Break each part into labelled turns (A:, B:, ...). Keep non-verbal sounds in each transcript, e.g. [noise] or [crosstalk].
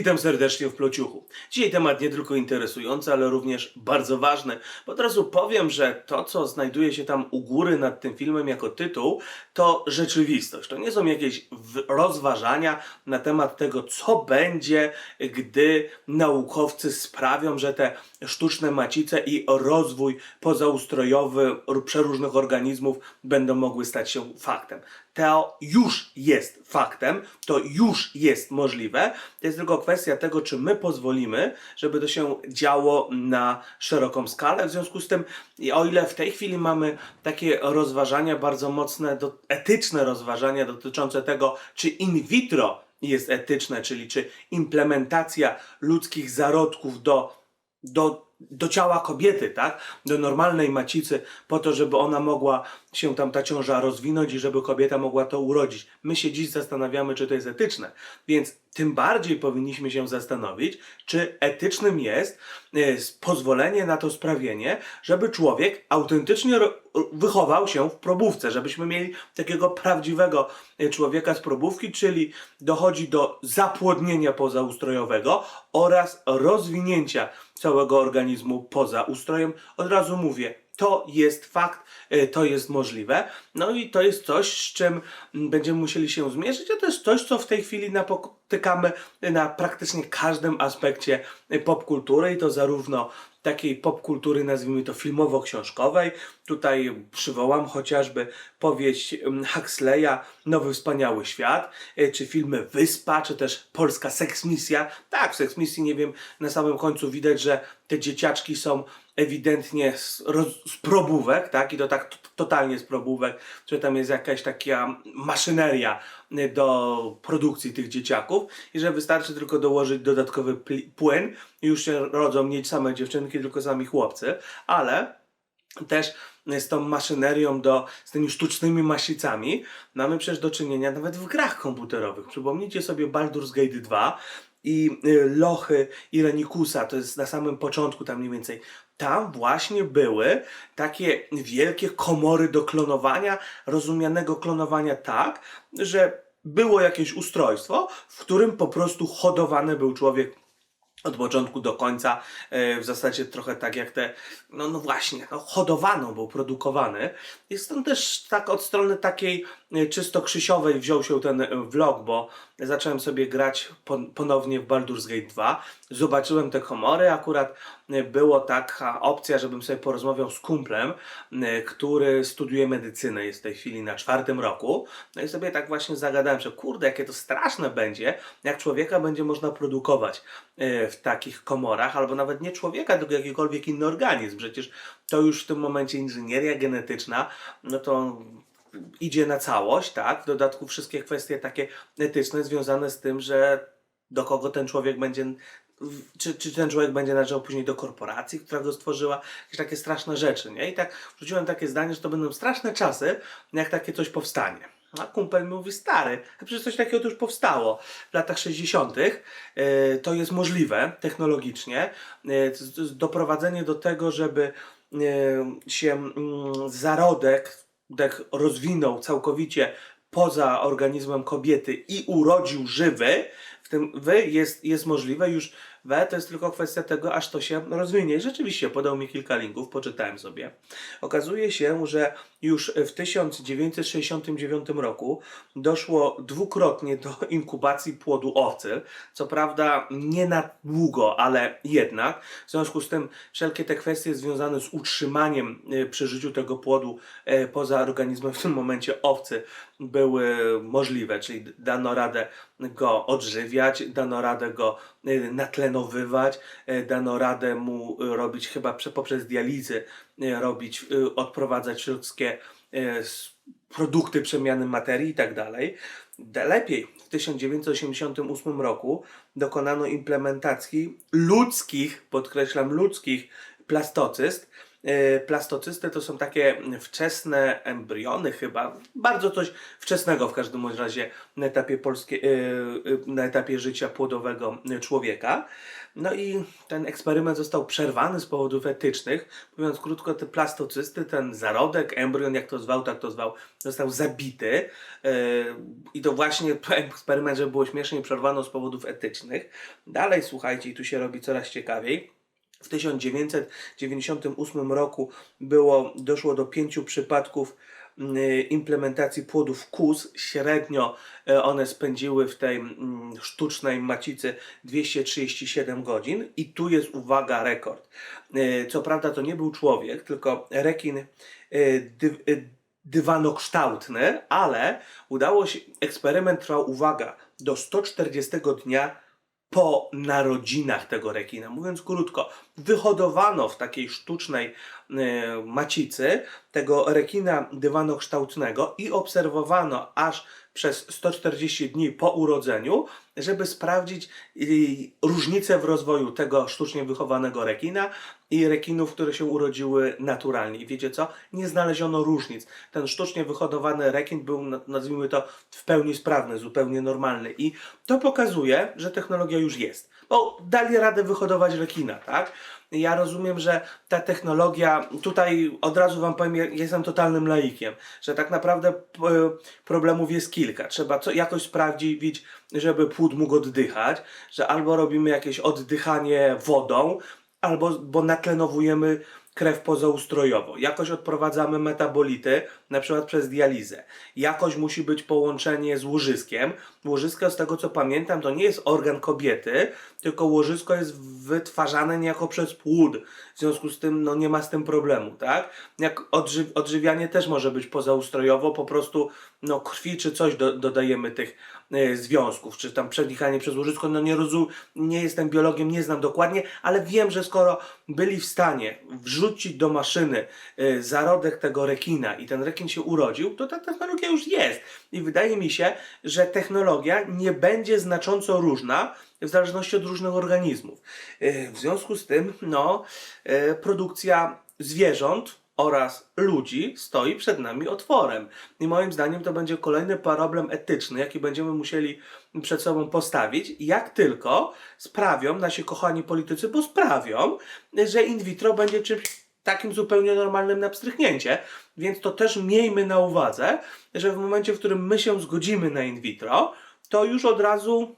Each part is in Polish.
A: Witam serdecznie w Plociuchu. Dzisiaj temat nie tylko interesujący, ale również bardzo ważny. Bo od razu powiem, że to, co znajduje się tam u góry nad tym filmem jako tytuł, to rzeczywistość. To nie są jakieś rozważania na temat tego, co będzie, gdy naukowcy sprawią, że te sztuczne macice i rozwój pozaustrojowy przeróżnych organizmów będą mogły stać się faktem. To już jest faktem, to już jest możliwe. To jest tylko kwestia tego, czy my pozwolimy, żeby to się działo na szeroką skalę. W związku z tym, o ile w tej chwili mamy takie rozważania bardzo mocne, do, etyczne rozważania dotyczące tego, czy in vitro jest etyczne, czyli czy implementacja ludzkich zarodków do do, do ciała kobiety, tak? Do normalnej macicy, po to, żeby ona mogła się tam ta ciąża rozwinąć i żeby kobieta mogła to urodzić. My się dziś zastanawiamy, czy to jest etyczne. Więc tym bardziej powinniśmy się zastanowić, czy etycznym jest e, pozwolenie na to sprawienie, żeby człowiek autentycznie wychował się w probówce, żebyśmy mieli takiego prawdziwego e, człowieka z probówki, czyli dochodzi do zapłodnienia pozaustrojowego oraz rozwinięcia całego organizmu poza ustrojem. Od razu mówię, to jest fakt, e, to jest możliwe. No i to jest coś, z czym mm, będziemy musieli się zmierzyć, a to jest coś, co w tej chwili napotykamy na praktycznie każdym aspekcie popkultury i to zarówno takiej popkultury, nazwijmy to filmowo-książkowej. Tutaj przywołam chociażby powieść em, Huxleya Nowy Wspaniały Świat, e, czy filmy Wyspa, czy też Polska Seksmisja. Tak, w Seksmisji, nie wiem, na samym końcu widać, że te dzieciaczki są ewidentnie z, roz, z probówek, tak, i to tak totalnie z probówek, że tam jest jakaś taka maszyneria e, do produkcji tych dzieciaków. I że wystarczy tylko dołożyć dodatkowy płyn. I już się rodzą nie same dziewczynki, tylko sami chłopcy, ale też z tą maszynerią, do, z tymi sztucznymi masicami mamy przecież do czynienia nawet w grach komputerowych. Przypomnijcie sobie Baldur's Gate 2 i y, Lochy i Renikusa, to jest na samym początku tam mniej więcej. Tam właśnie były takie wielkie komory do klonowania, rozumianego klonowania tak, że było jakieś ustrojstwo, w którym po prostu hodowany był człowiek od początku do końca, e, w zasadzie trochę tak jak te, no, no właśnie, no, hodowano, był produkowany. I stąd też tak od strony takiej czysto krzysiowej wziął się ten e, vlog, bo zacząłem sobie grać pon- ponownie w Baldur's Gate 2. Zobaczyłem te komory, akurat e, było taka opcja, żebym sobie porozmawiał z kumplem, który studiuje medycynę, jest w tej chwili na czwartym roku. No i sobie tak właśnie zagadałem, że kurde, jakie to straszne będzie, jak człowieka będzie można produkować w takich komorach, albo nawet nie człowieka, tylko jakikolwiek inny organizm. Przecież to już w tym momencie inżynieria genetyczna, no to idzie na całość, tak? W dodatku wszystkie kwestie takie etyczne związane z tym, że do kogo ten człowiek będzie, czy, czy ten człowiek będzie należał później do korporacji, która go stworzyła, jakieś takie straszne rzeczy, nie? I tak wrzuciłem takie zdanie, że to będą straszne czasy, jak takie coś powstanie. A kumpel mówi, stary, a przecież coś takiego już powstało w latach 60. e, To jest możliwe technologicznie. E, Doprowadzenie do tego, żeby e, się mm, zarodek tak rozwinął całkowicie poza organizmem kobiety i urodził żywy, w tym wy jest, jest możliwe już we, to jest tylko kwestia tego, aż to się rozwinie. Rzeczywiście podał mi kilka linków, poczytałem sobie. Okazuje się, że już w 1969 roku doszło dwukrotnie do [laughs] inkubacji płodu owcy. Co prawda nie na długo, ale jednak. W związku z tym wszelkie te kwestie związane z utrzymaniem e, przy życiu tego płodu e, poza organizmem w tym momencie owcy były możliwe, czyli dano radę go odżywiać, dano radę go e, natlenowywać, dano radę mu robić chyba prze- poprzez dializy, robić, e, odprowadzać wszystkie e, produkty przemiany materii i tak dalej. Da- Lepiej w 1988 roku dokonano implementacji ludzkich, podkreślam ludzkich, plastocyst E, Plastocysty to są takie wczesne embriony chyba, bardzo coś wczesnego w każdym razie na etapie, polskie, e, e, na etapie życia płodowego człowieka. No i ten eksperyment został przerwany z powodów etycznych. Mówiąc krótko, te plastocysty, ten zarodek, embrion, jak to zwał, tak to zwał, został zabity. I to właśnie eksperyment, żeby było śmiesznie, przerwano z powodów etycznych. Dalej, słuchajcie, i tu się robi coraz ciekawiej. W 1998 roku było, doszło do pięciu przypadków mm, implementacji płodów KUS. Średnio e, one spędziły w tej mm, sztucznej macicy 237 godzin i tu jest uwaga rekord. E, Co prawda to nie był człowiek, tylko rekin e, dy, dywanokształtny, ale udało się, eksperyment trwał, uwaga, do 140 dnia po narodzinach tego rekina. Mówiąc krótko, wyhodowano w takiej sztucznej y, macicy tego rekina dywanokształtnego i obserwowano aż przez 140 dni po urodzeniu, żeby sprawdzić różnicę w rozwoju tego sztucznie wychowanego rekina i rekinów, które się urodziły naturalnie. I wiecie co? Nie znaleziono różnic. Ten sztucznie wyhodowany rekin był, nazwijmy to, w pełni sprawny, zupełnie normalny. I to pokazuje, że technologia już jest. Bo dali radę wyhodować rekina, tak? Ja rozumiem, że ta technologia, tutaj od razu Wam powiem, ja jestem totalnym laikiem, że tak naprawdę problemów jest kilka. Trzeba co, jakoś sprawdzić, żeby płód mógł oddychać, że albo robimy jakieś oddychanie wodą, albo bo natlenowujemy krew pozaustrojowo. Jakoś odprowadzamy metabolity, na przykład przez dializę. Jakoś musi być połączenie z łożyskiem. Łożysko, z tego co pamiętam, to nie jest organ kobiety, tylko łożysko jest wytwarzane niejako przez płód. W związku z tym no, nie ma z tym problemu, tak? Jak odży odżywianie też może być pozaustrojowo, po prostu no, krwi czy coś do, dodajemy tych e, związków, czy tam przenikanie przez łożysko, no nie rozumiem, nie jestem biologiem, nie znam dokładnie, ale wiem, że skoro byli w stanie wrzucić do maszyny e, zarodek tego rekina i ten rekin się urodził, to ta technologia już jest. I wydaje mi się, że technologia nie będzie znacząco różna w zależności od różnych organizmów. E, w związku z tym, no, e, produkcja zwierząt oraz ludzi stoi przed nami otworem. I moim zdaniem to będzie kolejny problem etyczny, jaki będziemy musieli przed sobą postawić, jak tylko sprawią nasi kochani politycy, bo sprawią, że in vitro będzie czymś takim zupełnie normalnym na pstrychnięcie. Więc to też miejmy na uwadze, że w momencie, w którym my się zgodzimy na in vitro, to już od razu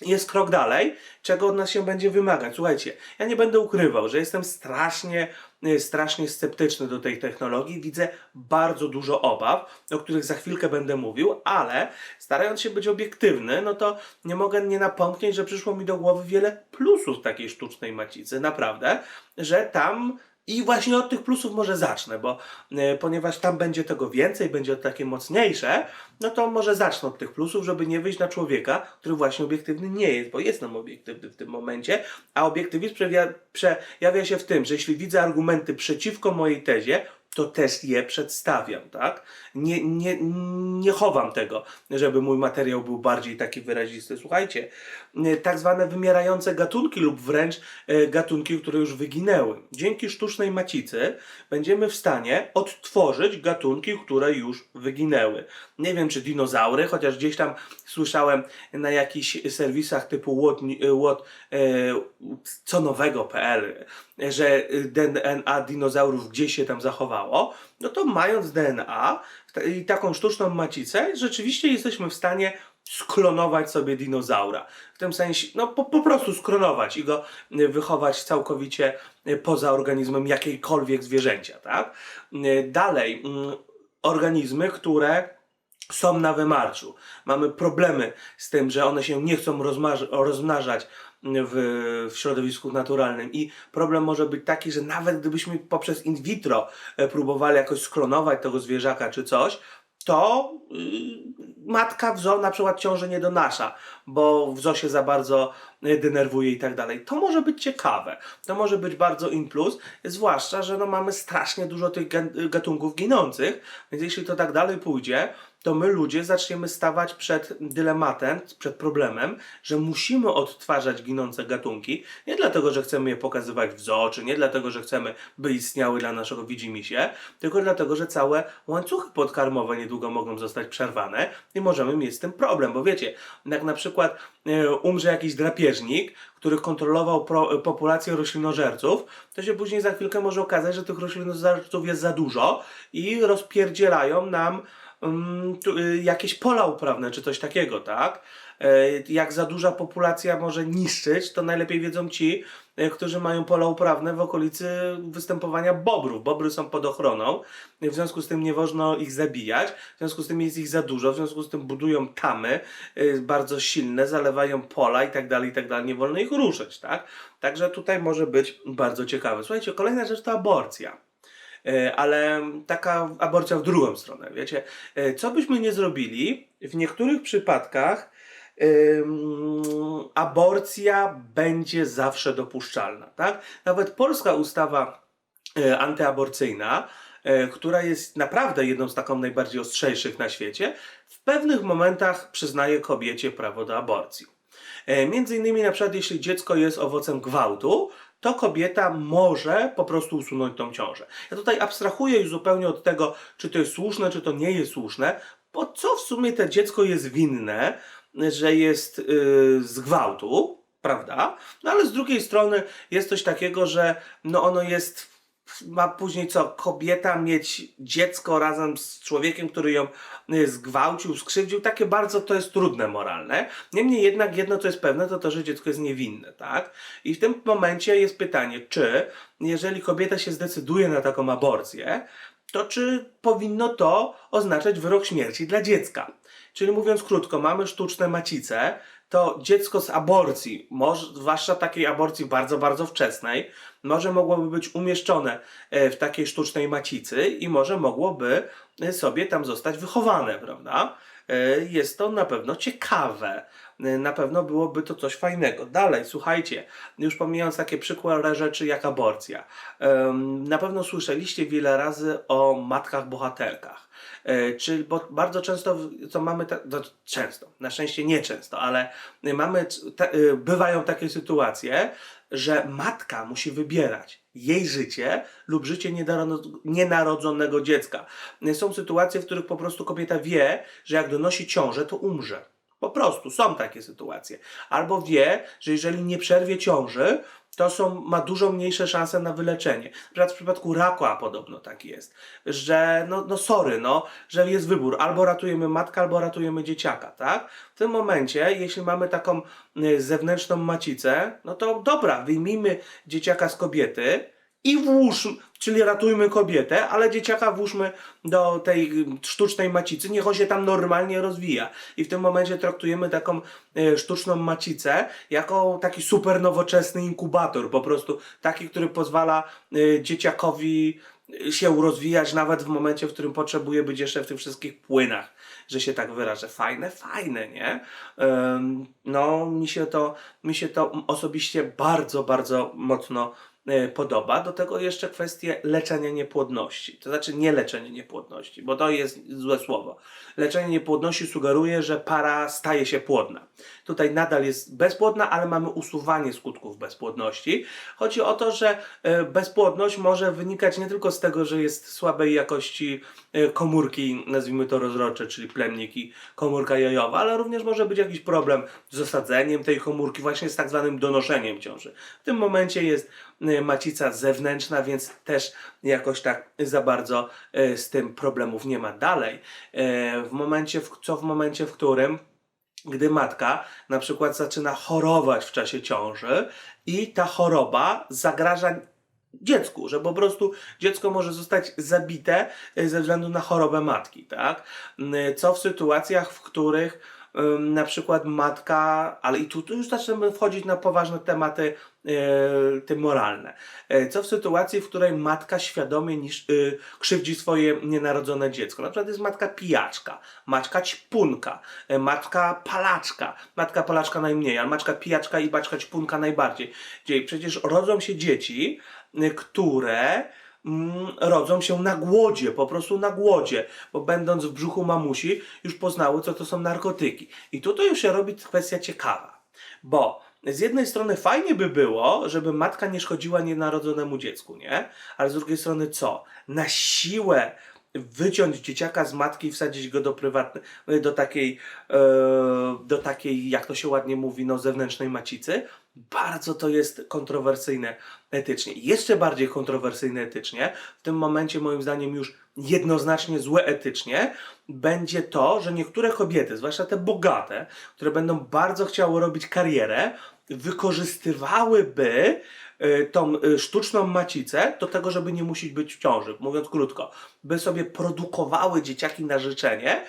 A: jest krok dalej, czego od nas się będzie wymagać. Słuchajcie, ja nie będę ukrywał, że jestem strasznie, e, strasznie sceptyczny do tej technologii. Widzę bardzo dużo obaw, o których za chwilkę będę mówił, ale starając się być obiektywny, no to nie mogę nie napomknieć, że przyszło mi do głowy wiele plusów takiej sztucznej macicy. Naprawdę, że tam i właśnie od tych plusów może zacznę, bo e, ponieważ tam będzie tego więcej, będzie to takie mocniejsze, no to może zacznę od tych plusów, żeby nie wyjść na człowieka, który właśnie obiektywny nie jest, bo jestem obiektywny w tym momencie, a obiektywizm przejawia, przejawia się w tym, że jeśli widzę argumenty przeciwko mojej tezie, to też je przedstawiam, tak? Nie, nie, nie chowam tego, żeby mój materiał był bardziej taki wyrazisty. Słuchajcie, tak zwane wymierające gatunki lub wręcz e, gatunki, które już wyginęły. Dzięki sztucznej macicy będziemy w stanie odtworzyć gatunki, które już wyginęły. Nie wiem, czy dinozaury, chociaż gdzieś tam słyszałem na jakichś serwisach typu what, what, e, co nowego.pl, że DNA dinozaurów gdzieś się tam zachowało, no to mając DNA i taką sztuczną macicę, rzeczywiście jesteśmy w stanie sklonować sobie dinozaura. W tym sensie, no po, po prostu sklonować i go wychować całkowicie poza organizmem jakiejkolwiek zwierzęcia, tak? Dalej, mm, organizmy, które są na wymarciu. Mamy problemy z tym, że one się nie chcą rozmnażać w, w środowisku naturalnym. I problem może być taki, że nawet gdybyśmy poprzez in vitro e, próbowali jakoś sklonować tego zwierzaka czy coś, to yy, matka w zoo na przykład ciąży nie donasza, bo w zoo się za bardzo y, denerwuje i tak dalej. To może być ciekawe, to może być bardzo in plus, zwłaszcza, że no mamy strasznie dużo tych gatunków ginących, więc jeśli to tak dalej pójdzie, to my ludzie zaczniemy stawać przed dylematem, przed problemem, że musimy odtwarzać ginące gatunki, nie dlatego, że chcemy je pokazywać w zoo, czy nie dlatego, że chcemy, by istniały dla naszego widzimisię, tylko dlatego, że całe łańcuchy podkarmowe niedługo mogą zostać przerwane i możemy mieć z tym problem, bo wiecie, jak na przykład e, umrze jakiś drapieżnik, który kontrolował pro, populację roślinożerców, to się później za chwilkę może okazać, że tych roślinożerców jest za dużo i rozpierdzielają nam jakieś pola uprawne czy coś takiego, tak? E, Jak za duża populacja może niszczyć, to najlepiej wiedzą ci, e, którzy mają pola uprawne w okolicy występowania bobrów. Bobry są pod ochroną, w związku z tym nie wolno ich zabijać, w związku z tym jest ich za dużo, w związku z tym budują tamy e, bardzo silne, zalewają pola i tak dalej, i tak dalej, nie wolno ich ruszyć, tak? Także tutaj może być bardzo ciekawe. Słuchajcie, kolejna rzecz to aborcja. E, ale taka aborcja w drugą stronę, wiecie. E, Co byśmy nie zrobili, w niektórych przypadkach aborcja będzie zawsze dopuszczalna, tak? Nawet polska ustawa e, antyaborcyjna, która jest naprawdę jedną z taką najbardziej ostrzejszych na świecie, w pewnych momentach przyznaje kobiecie prawo do aborcji. Między innymi na przykład jeśli dziecko jest owocem gwałtu, to kobieta może po prostu usunąć tą ciążę. Ja tutaj abstrahuję już zupełnie od tego, czy to jest słuszne, czy to nie jest słuszne, bo co w sumie to dziecko jest winne, że jest yy, z gwałtu, prawda? No ale z drugiej strony jest coś takiego, że no ono jest ma później co, kobieta mieć dziecko razem z człowiekiem, który ją y, zgwałcił, skrzywdził, takie bardzo to jest trudne moralne. Niemniej jednak jedno co jest pewne, to to, że dziecko jest niewinne, tak? I w tym momencie jest pytanie, czy jeżeli kobieta się zdecyduje na taką aborcję, to czy powinno to oznaczać wyrok śmierci dla dziecka? Czyli mówiąc krótko, mamy sztuczne macice, to dziecko z aborcji, zwłaszcza takiej aborcji bardzo, bardzo wczesnej, może mogłoby być umieszczone e, w takiej sztucznej macicy i może mogłoby e, sobie tam zostać wychowane, prawda? E, Jest to na pewno ciekawe. E, Na pewno byłoby to coś fajnego. Dalej, słuchajcie, już pomijając takie przykłady rzeczy jak aborcja. Na pewno słyszeliście wiele razy o matkach bohaterkach. E, Czyli, bo bardzo często, co mamy, ta, no, często, na szczęście nie często, ale mamy, e, bywają takie sytuacje, że matka musi wybierać jej życie lub życie nienarodzonego dziecka. Są sytuacje, w których po prostu kobieta wie, że jak donosi ciążę, to umrze. Po prostu są takie sytuacje. Albo wie, że jeżeli nie przerwie ciąży, to są, ma dużo mniejsze szanse na wyleczenie. Przykład w przypadku raku, a podobno tak jest, że no, no sorry, no, że jest wybór, albo ratujemy matkę, albo ratujemy dzieciaka, tak? W tym momencie, jeśli mamy taką y, zewnętrzną macicę, no to dobra, wyjmijmy dzieciaka z kobiety i włóżmy, czyli ratujmy kobietę, ale dzieciaka włóżmy do tej sztucznej macicy, niech on się tam normalnie rozwija. I w tym momencie traktujemy taką y, sztuczną macicę jako taki super nowoczesny inkubator, po prostu taki, który pozwala y, dzieciakowi y, się rozwijać nawet w momencie, w którym potrzebuje być jeszcze w tych wszystkich płynach, że się tak wyrażę. Fajne, fajne, nie? No, mi się to, mi się to osobiście bardzo, bardzo mocno e, podoba. Do tego jeszcze kwestie leczenia niepłodności. To znaczy nie leczenie niepłodności, bo to jest złe słowo. Leczenie niepłodności sugeruje, że para staje się płodna. Tutaj nadal jest bezpłodna, ale mamy usuwanie skutków bezpłodności. Chodzi o to, że e, bezpłodność może wynikać nie tylko z tego, że jest słabej jakości e, komórki, nazwijmy to rozrodcze, czyli plemnik i komórka jajowa, ale również może być jakiś problem z osadzeniem tej komórki, właśnie z tak zwanym donoszeniem ciąży. W tym momencie jest e, macica zewnętrzna, więc też jakoś tak za bardzo e, z tym problemów nie ma. Dalej, e, w momencie, co w momencie, w którym gdy matka na przykład zaczyna chorować w czasie ciąży i ta choroba zagraża dziecku, że po prostu dziecko może zostać zabite ze względu na chorobę matki, tak? Co w sytuacjach, w których na przykład matka, ale i tu, już zaczynamy wchodzić na poważne tematy e, te moralne. E, Co w sytuacji, w której matka świadomie niż, y, krzywdzi swoje nienarodzone dziecko? Na przykład jest matka pijaczka, matka ćpunka, e, matka palaczka, matka palaczka najmniej, ale matka pijaczka i matka ćpunka najbardziej. Przecież rodzą się dzieci, y, które mm, rodzą się na głodzie, po prostu na głodzie, bo będąc w brzuchu mamusi już poznały, co to są narkotyki. I tutaj już się robi kwestia ciekawa, bo z jednej strony fajnie by było, żeby matka nie szkodziła nienarodzonemu dziecku, nie? Ale z drugiej strony co? Na siłę wyciąć dzieciaka z matki i wsadzić go do prywatnej, do takiej, e, do takiej, jak to się ładnie mówi, no zewnętrznej macicy. Bardzo to jest kontrowersyjne etycznie. Jeszcze bardziej kontrowersyjne etycznie, w tym momencie moim zdaniem już jednoznacznie złe etycznie, będzie to, że niektóre kobiety, zwłaszcza te bogate, które będą bardzo chciały robić karierę, wykorzystywałyby y, tą y, sztuczną macicę do tego, żeby nie musieć być w ciąży. Mówiąc krótko, by sobie produkowały dzieciaki na życzenie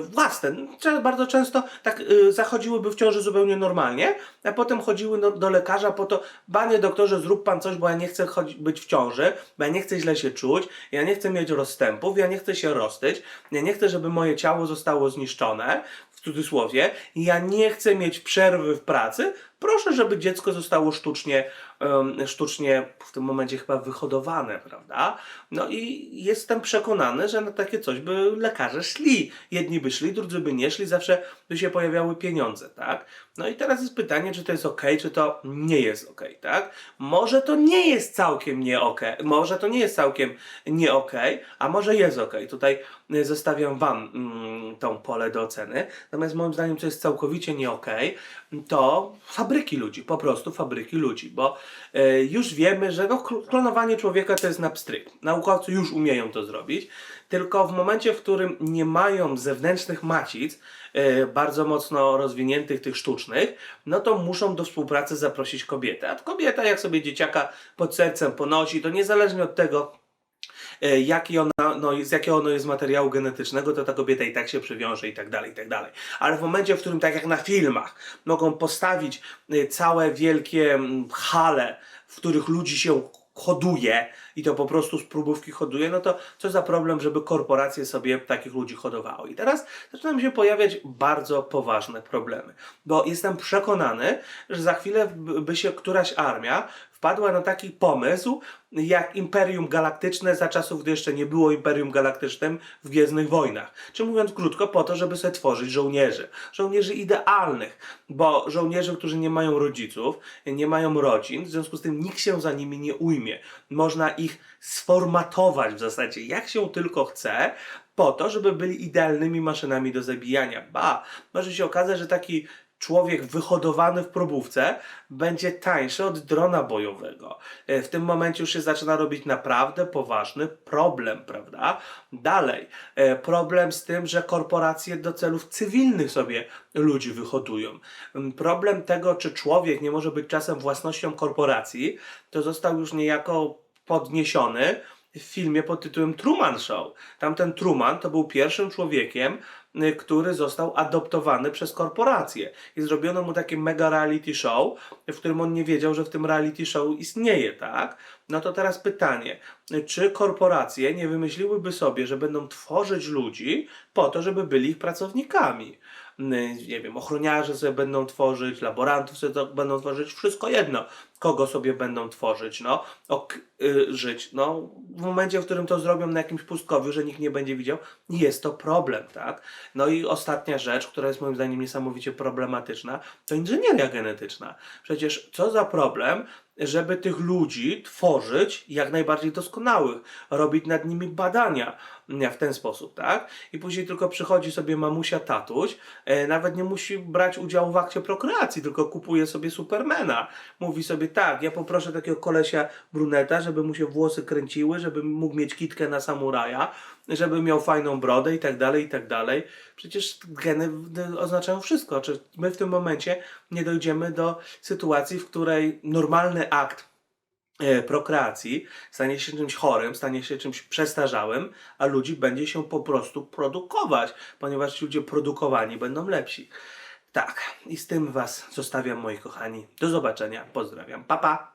A: własne. Cze- Bardzo często tak y, zachodziłyby w ciąży zupełnie normalnie, a potem chodziły do, do lekarza po to, panie doktorze, zrób pan coś, bo ja nie chcę być w ciąży, bo ja nie chcę źle się czuć, ja nie chcę mieć rozstępów, ja nie chcę się roztyć, ja nie chcę, żeby moje ciało zostało zniszczone, w cudzysłowie, ja nie chcę mieć przerwy w pracy, proszę, żeby dziecko zostało sztucznie, sztucznie w tym momencie chyba wyhodowane, prawda? No i jestem przekonany, że na takie coś by lekarze szli. Jedni by szli, drudzy by nie szli, zawsze by się pojawiały pieniądze, tak? No i teraz jest pytanie, czy to jest ok, czy to nie jest ok, tak? Może to nie jest całkiem nie ok, może to nie jest całkiem nie ok, a może jest ok. Tutaj y, zostawiam Wam mm, tą pole do oceny. Natomiast moim zdaniem, co jest całkowicie nie ok, to fabryki ludzi, po prostu fabryki ludzi, bo y, już wiemy, że no, kl- klonowanie człowieka to jest na pstryk. Naukowcy już umieją to zrobić, tylko w momencie, w którym nie mają zewnętrznych macic, y, bardzo mocno rozwiniętych, tych sztucznych, no to muszą do współpracy zaprosić kobietę. A kobieta, jak sobie dzieciaka pod sercem ponosi, to niezależnie od tego, e, jaki ona, no, z jakiego ono jest materiału genetycznego, to ta kobieta i tak się przywiąże i tak dalej, i tak dalej. Ale w momencie, w którym tak jak na filmach mogą postawić e, całe wielkie hale, w których ludzi się hoduje i to po prostu z próbówki hoduje, no to co za problem, żeby korporacje sobie takich ludzi hodowały. I teraz zaczynają się pojawiać bardzo poważne problemy, bo jestem przekonany, że za chwilę by się któraś armia wpadła na taki pomysł, jak Imperium Galaktyczne za czasów, gdy jeszcze nie było Imperium Galaktycznym w Gwiezdnych Wojnach. Czy mówiąc krótko, po to, żeby sobie tworzyć żołnierzy. Żołnierzy idealnych, bo żołnierzy, którzy nie mają rodziców, nie mają rodzin, w związku z tym nikt się za nimi nie ujmie. Można ich sformatować w zasadzie jak się tylko chce, po to, żeby byli idealnymi maszynami do zabijania. Ba, może się okazać, że taki człowiek wyhodowany w probówce będzie tańszy od drona bojowego. E, W tym momencie już się zaczyna robić naprawdę poważny problem, prawda? Dalej, e, problem z tym, że korporacje do celów cywilnych sobie ludzi wyhodują. Mm, Problem tego, czy człowiek nie może być czasem własnością korporacji, to został już niejako podniesiony w filmie pod tytułem Truman Show. Tamten Truman to był pierwszym człowiekiem, który został adoptowany przez korporację. I zrobiono mu takie mega reality show, w którym on nie wiedział, że w tym reality show istnieje, tak? No to teraz pytanie, y, czy korporacje nie wymyśliłyby sobie, że będą tworzyć ludzi po to, żeby byli ich pracownikami? Y, Nie wiem, ochroniarze sobie będą tworzyć, laborantów sobie będą tworzyć, wszystko jedno, kogo sobie będą tworzyć, no, ok, żyć. No, w momencie, w którym to zrobią na jakimś pustkowiu, że nikt nie będzie widział, jest to problem, tak? No i ostatnia rzecz, która jest moim zdaniem niesamowicie problematyczna, to inżynieria genetyczna. Przecież co za problem, żeby tych ludzi tworzyć jak najbardziej doskonałych, robić nad nimi badania mm, w ten sposób, tak? I później tylko przychodzi sobie mamusia tatuś, e, nawet nie musi brać udziału w akcie prokreacji, tylko kupuje sobie Supermana. Mówi sobie tak, ja poproszę takiego kolesia bruneta, żeby mu się włosy kręciły, żeby mógł mieć kitkę na samuraja, żeby miał fajną brodę i tak dalej, i tak dalej. Przecież geny oznaczają wszystko. Czy my w tym momencie nie dojdziemy do sytuacji, w której normalny akt e, prokreacji stanie się czymś chorym, stanie się czymś przestarzałym, a ludzi będzie się po prostu produkować, ponieważ ludzie produkowani będą lepsi. Tak, i z tym Was zostawiam, moi kochani. Do zobaczenia, pozdrawiam. Pa, pa!